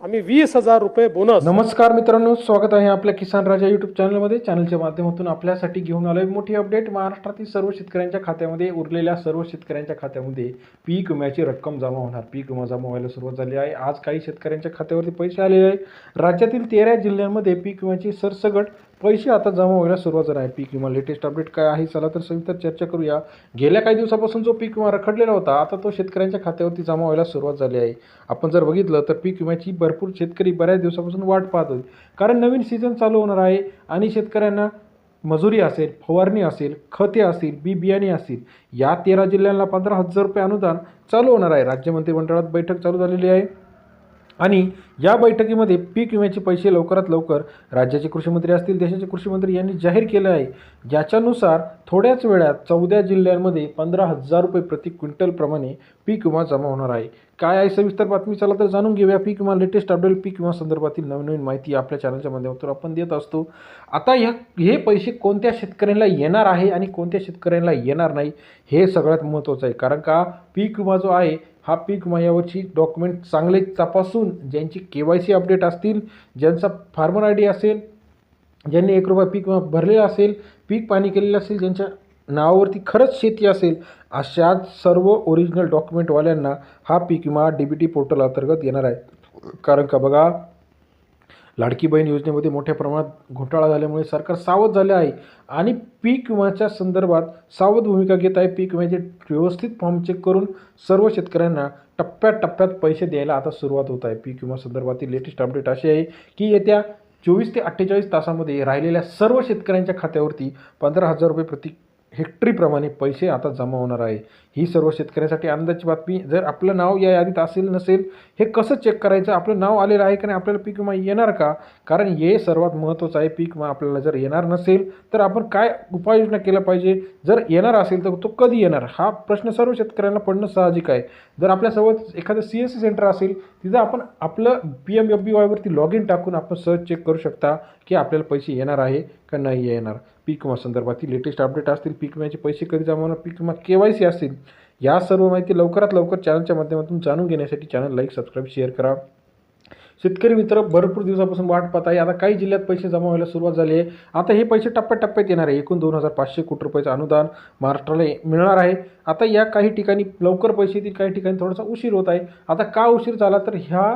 आम्ही वीस हजार रुपये बोनस नमस्कार मित्रांनो स्वागत आहे आपल्या किसान राजा युट्यूब चॅनलमध्ये चॅनलच्या माध्यमातून आपल्यासाठी घेऊन आलोय मोठी अपडेट महाराष्ट्रातील सर्व शेतकऱ्यांच्या खात्यामध्ये उरलेल्या सर्व शेतकऱ्यांच्या खात्यामध्ये पीक विम्याची रक्कम जमा होणार. पीक विमा जमा व्हायला सुरुवात झाली आहे. आज काही शेतकऱ्यांच्या खात्यावरती पैसे आलेले आहे राज्यातील तेरा जिल्ह्यांमध्ये पीक विम्याची सरसगट पैसे आता जमा व्हायला सुरुवात झाली आहे. पीक विमा लेटेस्ट अपडेट काय आहे? चला तर सविस्तर चर्चा करूया. गेल्या काही दिवसापासून जो पीक विमा रखडलेला होता आता तो शेतकऱ्यांच्या खात्यावरती जमा व्हायला सुरुवात झाली आहे. आपण जर बघितलं तर पीक विम्याची भरपूर शेतकरी बऱ्याच दिवसापासून वाट पाहत होते कारण नवीन सीझन चालू होणार आहे आणि शेतकऱ्यांना मजुरी असेल फवारणी असेल खते असतील बी बियाणे असतील या तेरा जिल्ह्यांना पंधरा हजार रुपये अनुदान चालू होणार आहे. राज्य मंत्रिमंडळात बैठक चालू झालेली आहे. आणि या बैठकीमध्ये पीक विम्याचे पैसे लवकरात लवकर राज्याचे कृषीमंत्री असतील देशाचे कृषीमंत्री यांनी जाहीर केलं आहे. ज्याच्यानुसार थोड्याच वेळात चौदा जिल्ह्यांमध्ये पंधरा हजार रुपये प्रति क्विंटलप्रमाणे पीक विमा जमा होणार आहे. काय आहे सविस्तर बातमी चला तर जाणून घेऊया. पीक विमा लेटेस्ट अपडेट पीक विमा संदर्भातील नवीन माहिती आपल्या चॅनलच्या माध्यमातून आपण देत असतो. आता ह्या हे पैसे कोणत्या शेतकऱ्यांना येणार आहे आणि कोणत्या शेतकऱ्यांना येणार नाही हे सगळ्यात महत्त्वाचं आहे. कारण का? पीक विमा जो आहे हा पीक विमा डॉक्युमेंट चांगले तपासून ज्यांची के वाय सी अपडेट असतील ज्यांचा फार्मर आय डी असेल ज्यांनी एक रुपया पीक विमा भरलेला असेल पीक पाणी केलेलं असेल ज्यांच्या नावावरती खरंच शेती असेल अशा सर्व ओरिजिनल डॉक्युमेंटवाल्यांना हा पीक विमा डी बी टी पोर्टल अंतर्गत येणार आहे. कारण का बघा लाडकी बहीण योजनेमध्ये मोठ्या प्रमाणात घोटाळा झाल्यामुळे सरकार सावध झाले आहे आणि पीक विम्याच्या संदर्भात सावध भूमिका घेत आहे. पीक विम्याचे व्यवस्थित फॉर्म चेक करून सर्व शेतकऱ्यांना टप्प्याटप्प्यात पैसे द्यायला आता सुरुवात होत आहे. पीक विमा संदर्भातील लेटेस्ट अपडेट अशी आहे की येत्या चोवीस ते अठ्ठेचाळीस तासामध्ये राहिलेल्या सर्व शेतकऱ्यांच्या खात्यावरती पंधरा हजार रुपये प्रति हेक्टरीप्रमाणे पैसे आता जमा होणार आहे. ही सर्व शेतकऱ्यांसाठी आनंदाची बातमी. जर आपलं नाव या यादीत असेल नसेल हे कसं चेक करायचं? आपलं नाव आलेलं आहे का नाही? आपल्याला पीक विमा येणार का? कारण हे सर्वात महत्त्वाचं आहे. पीक विमा आपल्याला जर येणार नसेल तर आपण काय उपाययोजना केल्या पाहिजे? जर येणार असेल तर तो कधी येणार? हा प्रश्न सर्व शेतकऱ्यांना पडणं साहजिक आहे. जर आपल्यासोबत एखादं सी एस सी सेंटर असेल तिथं आपण आपलं पी एम एफ बी वायवरती लॉग इन टाकून आपण सहज चेक करू शकता की आपल्याला पैसे येणार आहे. का नाही येणार? पीक विमा संदर्भातील लेटेस्ट अपडेट असतील. पीक विम्याचे पैसे कधी जमा होणार? पीक विमा के वाय सी असतील. या सर्व माहिती लवकरात लवकर चॅनलच्या माध्यमातून जाणून घेण्यासाठी चॅनल लाईक सबस्क्राईब शेअर करा. शेतकरी मित्र भरपूर दिवसापासून वाट पाहत आहे. आता काही जिल्ह्यात पैसे जमा व्हायला सुरुवात झाली आहे. आता हे पैसे टप्प्याटप्प्यात येणार आहे. एकूण दोन हजार पाचशे कोटी रुपयाचं अनुदान महाराष्ट्राला मिळणार आहे. आता या काही ठिकाणी लवकर पैसे येतील काही ठिकाणी थोडासा उशीर होत आहे. आता का उशीर झाला? तर ह्या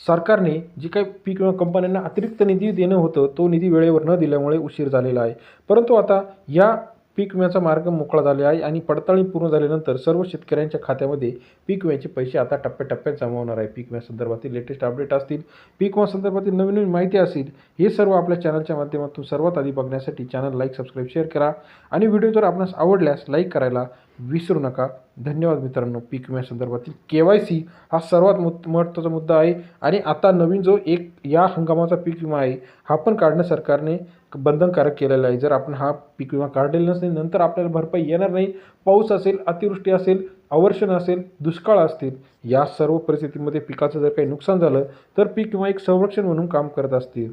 सरकारने जी काही पीक विमा कंपन्यांना अतिरिक्त निधी देणं होतं तो निधी वेळेवर न दिल्यामुळे उशीर झालेला आहे. परंतु आता या पीक विम्याचा मार्ग मोकळा झाला आहे आणि पडताळणी पूर्ण झाल्यानंतर सर्व शेतकऱ्यांच्या खात्यामध्ये पीक विम्याचे पैसे आता टप्प्याटप्प्यात जमा होणार आहे. पीक विम्यासंदर्भातील लेटेस्ट अपडेट असतील पीक विम्यासंदर्भातील नवीन नवीन माहिती असेल हे सर्व आपल्या चॅनलच्या माध्यमातून सर्वात आधी बघण्यासाठी चॅनल लाईक सबस्क्राईब शेअर करा. आणि व्हिडिओ जर आपणास आवडल्यास लाईक करायला विसरू नका. धन्यवाद मित्रांनो पीक विम्यासंदर्भातील के वाय सी हा सर्वात मुत महत्त्वाचा मुद्दा आहे आणि आता नवीन जो एक या हंगामाचा पीक विमा आहे हा पण काढणं सरकारने बंधनकारक केलेला आहे. जर आपण हा पीक विमा काढलेला नसेल नंतर आपल्याला भरपाई येणार नाही. पाऊस असेल अतिवृष्टी असेल अवर्षण असेल दुष्काळ असतील या सर्व परिस्थितीमध्ये पिकाचं जर काही नुकसान झालं तर पीक विमा एक संरक्षण म्हणून काम करत असतील.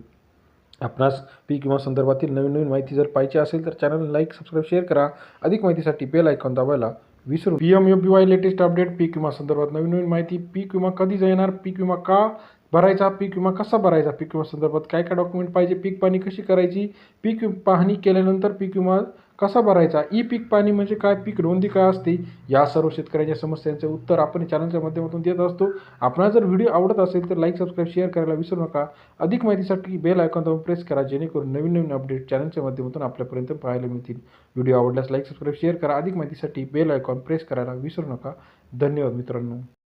आपणास पीक विमा संदर्भातील नवीन नवीन माहिती जर पाहिजे असेल तर चॅनल लाईक सबस्क्राईब शेअर करा. अधिक माहितीसाठी बेल आयकॉन दाबायला विसरू P M U P Y latest update पीक विमा संदर्भात नवीन नवीन माहिती पीक विमा कधी येणार पीक विमा का भरायचा पीक विमा कसा भरायचा पीक विमा संदर्भात काय काय डॉक्युमेंट पाहिजे पीक पाहणी कशी करायची पीक पाहणी केल्यानंतर पीक विमा कसा भरायचा? ई पीक पाणी म्हणजे काय? पीक नोंदी काय असते? या सर्व शेतकऱ्यांच्या समस्यांचे उत्तर आपण चॅनलच्या माध्यमातून देत असतो. आपणाला जर व्हिडिओ आवडत असेल तर लाईक सबस्क्राईब शेअर करायला विसरू नका. अधिक माहितीसाठी बेल आयकॉन दाबून प्रेस करा जेणेकरून नवीन नवीन अपडेट चॅनलच्या माध्यमातून आपल्यापर्यंत पाहायला मिळतील. व्हिडिओ आवडल्यास लाईक सबस्क्राईब शेअर करा. अधिक माहितीसाठी बेल आयकॉन प्रेस करायला विसरू नका. धन्यवाद मित्रांनो.